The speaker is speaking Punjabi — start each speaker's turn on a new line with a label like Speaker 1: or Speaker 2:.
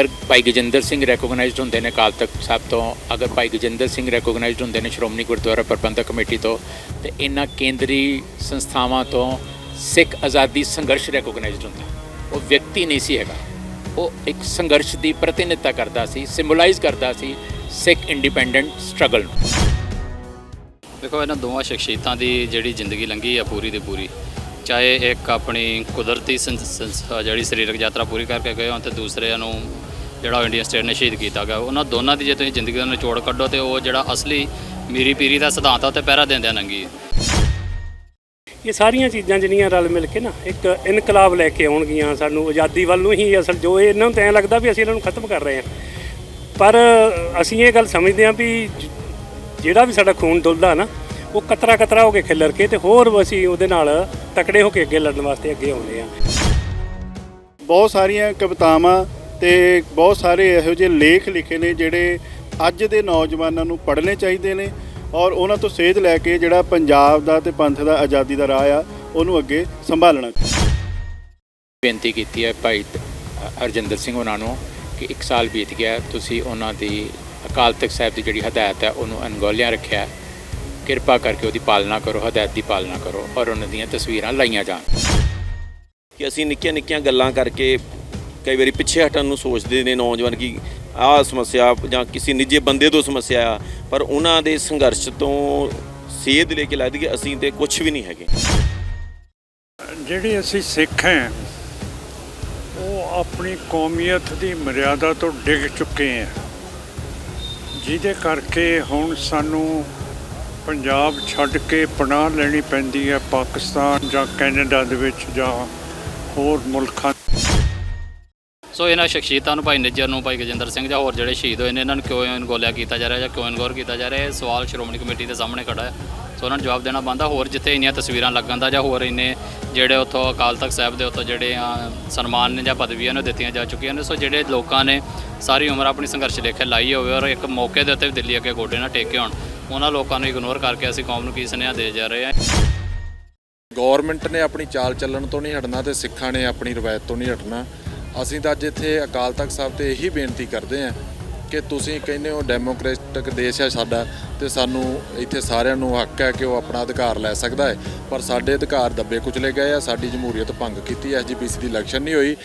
Speaker 1: ਅਗਰ ਭਾਈ ਗਜਿੰਦਰ ਸਿੰਘ ਰੈਕੋਗਨਾਈਜ਼ਡ ਹੁੰਦੇ ਨੇ ਅਕਾਲ ਤਖਤ ਸਾਹਿਬ ਤੋਂ, ਅਗਰ ਭਾਈ ਗਜਿੰਦਰ ਸਿੰਘ ਰੈਕੋਗਨਾਈਜ਼ਡ ਹੁੰਦੇ ਨੇ ਸ਼੍ਰੋਮਣੀ ਗੁਰਦੁਆਰਾ ਪ੍ਰਬੰਧਕ ਕਮੇਟੀ ਤੋਂ, ਤੇ ਇਹਨਾਂ ਕੇਂਦਰੀ ਸੰਸਥਾਵਾਂ ਤੋਂ ਸਿੱਖ ਆਜ਼ਾਦੀ ਸੰਘਰਸ਼ ਰੈਕੋਗਨਾਈਜ਼ਡ ਹੁੰਦਾ। ਉਹ ਵਿਅਕਤੀ ਨਹੀਂ ਸੀ ਹੈਗਾ। ਉਹ ਇੱਕ ਸੰਘਰਸ਼ ਦੀ ਪ੍ਰਤੀਨਿਧਤਾ ਕਰਦਾ ਸੀ ਸਿੰਬਲਾਈਜ਼ ਕਰਦਾ ਸੀ ਸਿੱਖ ਇੰਡੀਪੈਂਡੈਂਟ ਸਟਰਗਲ ਨੂੰ।
Speaker 2: ਦੇਖੋ, ਇਹਨਾਂ ਦੋਵਾਂ ਸ਼ਖਸੀਅਤਾਂ ਦੀ ਜਿਹੜੀ ਜ਼ਿੰਦਗੀ ਲੰਘੀ ਆ ਪੂਰੀ ਦੀ ਪੂਰੀ, ਚਾਹੇ ਇੱਕ ਆਪਣੀ ਕੁਦਰਤੀ ਸੰਸ- ਜਿਹੜੀ ਸਰੀਰਕ ਯਾਤਰਾ ਪੂਰੀ ਕਰਕੇ ਗਏ ਹੋਣ ਤੇ ਦੂਸਰਿਆਂ ਨੂੰ ਜਿਹੜਾ ਇੰਡੀਅਨ ਸਟੇਟ ਨੇ ਸ਼ਹੀਦ ਕੀਤਾ ਗਿਆ ਉਹਨਾਂ ਦੋਨਾਂ ਦੀ ਜੇ ਤੁਸੀਂ ਜ਼ਿੰਦਗੀ ਦਾ ਨਿਚੋੜ ਕੱਢੋ ਤੇ ਉਹ ਜਿਹੜਾ ਅਸਲੀ ਮੀਰੀ ਪੀਰੀ ਦਾ ਸਿਧਾਂਤ ਆ ਉਹ ਤੇ ਪਹਿਰਾ ਦਿੰਦਿਆਂ ਲੰਗੀ
Speaker 3: ਇਹ ਸਾਰੀਆਂ ਚੀਜ਼ਾਂ ਜਿਹੜੀਆਂ ਰਲ ਮਿਲ ਕੇ ਨਾ ਇੱਕ ਇਨਕਲਾਬ ਲੈ ਕੇ ਆਉਣਗੀਆਂ ਸਾਨੂੰ ਆਜ਼ਾਦੀ ਵੱਲ ਨੂੰ ਹੀ ਅਸਲ ਜੋ ਇਹ ਇਹਨਾਂ ਨੂੰ ਤਾਂ ਐਂ ਲੱਗਦਾ ਵੀ ਅਸੀਂ ਇਹਨਾਂ ਨੂੰ ਖਤਮ ਕਰ ਰਹੇ ਹਾਂ। ਪਰ ਅਸੀਂ ਇਹ ਗੱਲ ਸਮਝਦੇ ਹਾਂ ਵੀ ਜਿਹੜਾ ਵੀ ਸਾਡਾ ਖੂਨ ਡੁੱਲਦਾ ਨਾ ਉਹ ਕਤਰਾ ਕਤਰਾ ਹੋ ਕੇ ਖਿੱਲਰ ਕੇ ਤੇ ਹੋਰ ਅਸੀਂ ਉਹਦੇ ਨਾਲ ਤਕੜੇ ਹੋ ਕੇ ਅੱਗੇ ਲੜਨ ਵਾਸਤੇ ਅੱਗੇ ਆਉਂਦੇ ਹਾਂ।
Speaker 4: ਬਹੁਤ ਸਾਰੀਆਂ ਕਵਿਤਾਵਾਂ ਤੇ ਬਹੁਤ ਸਾਰੇ ਇਹੋ ਜਿਹੇ ਲੇਖ ਲਿਖੇ ਨੇ ਜਿਹੜੇ ਅੱਜ ਦੇ ਨੌਜਵਾਨਾਂ ਨੂੰ ਪੜ੍ਹਨੇ ਚਾਹੀਦੇ ਨੇ ਔਰ ਉਹਨਾਂ ਤੋਂ ਸੇਧ ਲੈ ਕੇ ਜਿਹੜਾ ਪੰਜਾਬ ਦਾ ਤੇ ਪੰਥ ਦਾ ਆਜ਼ਾਦੀ ਦਾ ਰਾਹ ਆ ਉਹਨੂੰ ਅੱਗੇ ਸੰਭਾਲਣਾ
Speaker 1: ਬੇਨਤੀ ਕੀਤੀ ਹੈ ਭਾਈ ਹਰਜਿੰਦਰ ਸਿੰਘ ਉਹਨਾਂ ਨੂੰ ਕਿ ਇੱਕ ਸਾਲ ਬੀਤ ਗਿਆ ਤੁਸੀਂ ਉਹਨਾਂ ਦੀ ਅਕਾਲ ਤਖਤ ਸਾਹਿਬ ਦੀ ਜਿਹੜੀ ਹਦਾਇਤ ਹੈ ਉਹਨੂੰ ਅਣਗੌਲਿਆਂ ਰੱਖਿਆ ਹੈ। ਕਿਰਪਾ ਕਰਕੇ ਉਹਦੀ ਪਾਲਣਾ ਕਰੋ ਹਦਾਇਤ ਦੀ ਪਾਲਣਾ ਕਰੋ ਔਰ ਉਹਨਾਂ ਦੀਆਂ ਤਸਵੀਰਾਂ ਲਾਈਆਂ ਜਾਣ
Speaker 5: ਕਿ ਅਸੀਂ ਨਿੱਕੀਆਂ ਨਿੱਕੀਆਂ ਗੱਲਾਂ ਕਰਕੇ ਕਈ ਵਾਰੀ ਪਿੱਛੇ ਹਟਣ ਨੂੰ ਸੋਚਦੇ ਨੇ ਨੌਜਵਾਨ ਕਿ ਆਹ ਸਮੱਸਿਆ ਜਾਂ ਕਿਸੇ ਨਿੱਜੇ ਬੰਦੇ ਤੋਂ ਸਮੱਸਿਆ ਆ, ਪਰ ਉਹਨਾਂ ਦੇ ਸੰਘਰਸ਼ ਤੋਂ ਸੇਧ ਲੈ ਕੇ ਲੱਗਦੀ ਕਿ ਅਸੀਂ ਤੇ ਕੁਝ ਵੀ ਨਹੀਂ ਹੈਗੇ।
Speaker 6: ਜਿਹੜੇ ਅਸੀਂ ਸਿੱਖ ਹਾਂ, ਉਹ ਆਪਣੀ ਕੌਮੀਅਤ ਦੀ ਮਰਿਆਦਾ ਤੋਂ ਡਿੱਗ ਚੁੱਕੇ ਹਾਂ। ਜਿਹਦੇ ਕਰਕੇ ਹੁਣ ਸਾਨੂੰ ਪੰਜਾਬ ਛੱਡ ਕੇ ਪਨਾਹ ਲੈਣੀ ਪੈਂਦੀ ਹੈ, ਪਾਕਿਸਤਾਨ ਜਾਂ ਕੈਨੇਡਾ ਦੇ ਵਿੱਚ ਜਾਂ ਹੋਰ ਮੁਲਕਾਂ
Speaker 2: ਸੋ ਇਹਨਾਂ ਸ਼ਖਸੀਅਤਾਂ ਨੂੰ ਭਾਈ ਨਿੱਜਰ ਨੂੰ ਭਾਈ ਗਜਿੰਦਰ ਸਿੰਘ ਜਾਂ ਹੋਰ ਜਿਹੜੇ ਸ਼ਹੀਦ ਹੋਏ ਨੇ ਇਹਨਾਂ ਨੂੰ ਕਿਉਂ ਅਣਗੌਲਿਆ ਕੀਤਾ ਜਾ ਰਿਹਾ ਜਾਂ ਕਿਉਂ ਅਣਗੌਰ ਕੀਤਾ ਜਾ ਰਿਹਾ? ਇਹ ਸਵਾਲ ਸ਼੍ਰੋਮਣੀ ਕਮੇਟੀ ਦੇ ਸਾਹਮਣੇ ਖੜਾ ਹੈ। ਸੋ ਉਹਨਾਂ ਨੂੰ ਜਵਾਬ ਦੇਣਾ ਬੰਦਾ ਹੋਰ ਜਿੱਥੇ ਇੰਨੀਆਂ ਤਸਵੀਰਾਂ ਲੱਗਣ ਦਾ ਜਾਂ ਹੋਰ ਇੰਨੇ ਜਿਹੜੇ ਉੱਥੋਂ ਅਕਾਲ ਤਖਤ ਸਾਹਿਬ ਦੇ ਉੱਤੋਂ ਜਿਹੜੇ ਆ, ਸਨਮਾਨ ਨੇ ਜਾਂ ਪਦਵੀਆਂ ਨੇ ਦਿੱਤੀਆਂ ਜਾ ਚੁੱਕੀਆਂ ਨੇ। ਸੋ ਜਿਹੜੇ ਲੋਕਾਂ ਨੇ ਸਾਰੀ ਉਮਰ ਆਪਣੀ ਸੰਘਰਸ਼ ਲੇਖੇ ਲਾਈ ਹੋਵੇ ਔਰ ਇੱਕ ਮੌਕੇ ਦੇ ਉੱਤੇ ਵੀ ਦਿੱਲੀ ਅੱਗੇ ਗੋਡੇ ਨਾਲ ਟੇਕੇ ਹੋਣ ਉਹਨਾਂ ਲੋਕਾਂ ਨੂੰ ਇਗਨੋਰ ਕਰਕੇ ਅਸੀਂ ਕੌਮ ਨੂੰ ਕੀ ਸੁਨੇਹਾ ਦੇ ਜਾ ਰਹੇ ਹਾਂ?
Speaker 7: ਗਵਰਨਮੈਂਟ ਨੇ ਆਪਣੀ ਚਾਲ ਚੱਲਣ ਤੋਂ ਨਹੀਂ ਹਟਣਾ ਤੇ ਸਿੱਖਾਂ ਨੇ ਆਪਣੀ ਰਵਾਇਤ ਤੋਂ ਨਹੀਂ ਹਟਣਾ। ਅਸੀਂ ਤਾਂ ਅੱਜ ਇੱਥੇ ਅਕਾਲ ਤਖਤ ਸਾਹਿਬ ਤੇ ਇਹੀ ਬੇਨਤੀ ਕਰਦੇ ਹਾਂ ਕਿ ਤੁਸੀਂ ਕਹਿੰਦੇ ਹੋ ਡੈਮੋਕ੍ਰੈਟਿਕ ਦੇਸ਼ ਹੈ ਸਾਡਾ ਤੇ ਸਾਨੂੰ ਇੱਥੇ ਸਾਰਿਆਂ ਨੂੰ ਹੱਕ ਹੈ ਕਿ ਉਹ ਆਪਣਾ ਅਧਿਕਾਰ ਲੈ ਸਕਦਾ ਹੈ। ਪਰ ਸਾਡੇ ਅਧਿਕਾਰ ਦੱਬੇ ਕੁਚਲੇ ਗਏ ਆ, ਸਾਡੀ ਜਮਹੂਰੀਅਤ ਭੰਗ ਕੀਤੀ ਐਸਜੀਪੀਸੀ ਦੀ ਇਲੈਕਸ਼ਨ ਨਹੀਂ ਹੋਈ।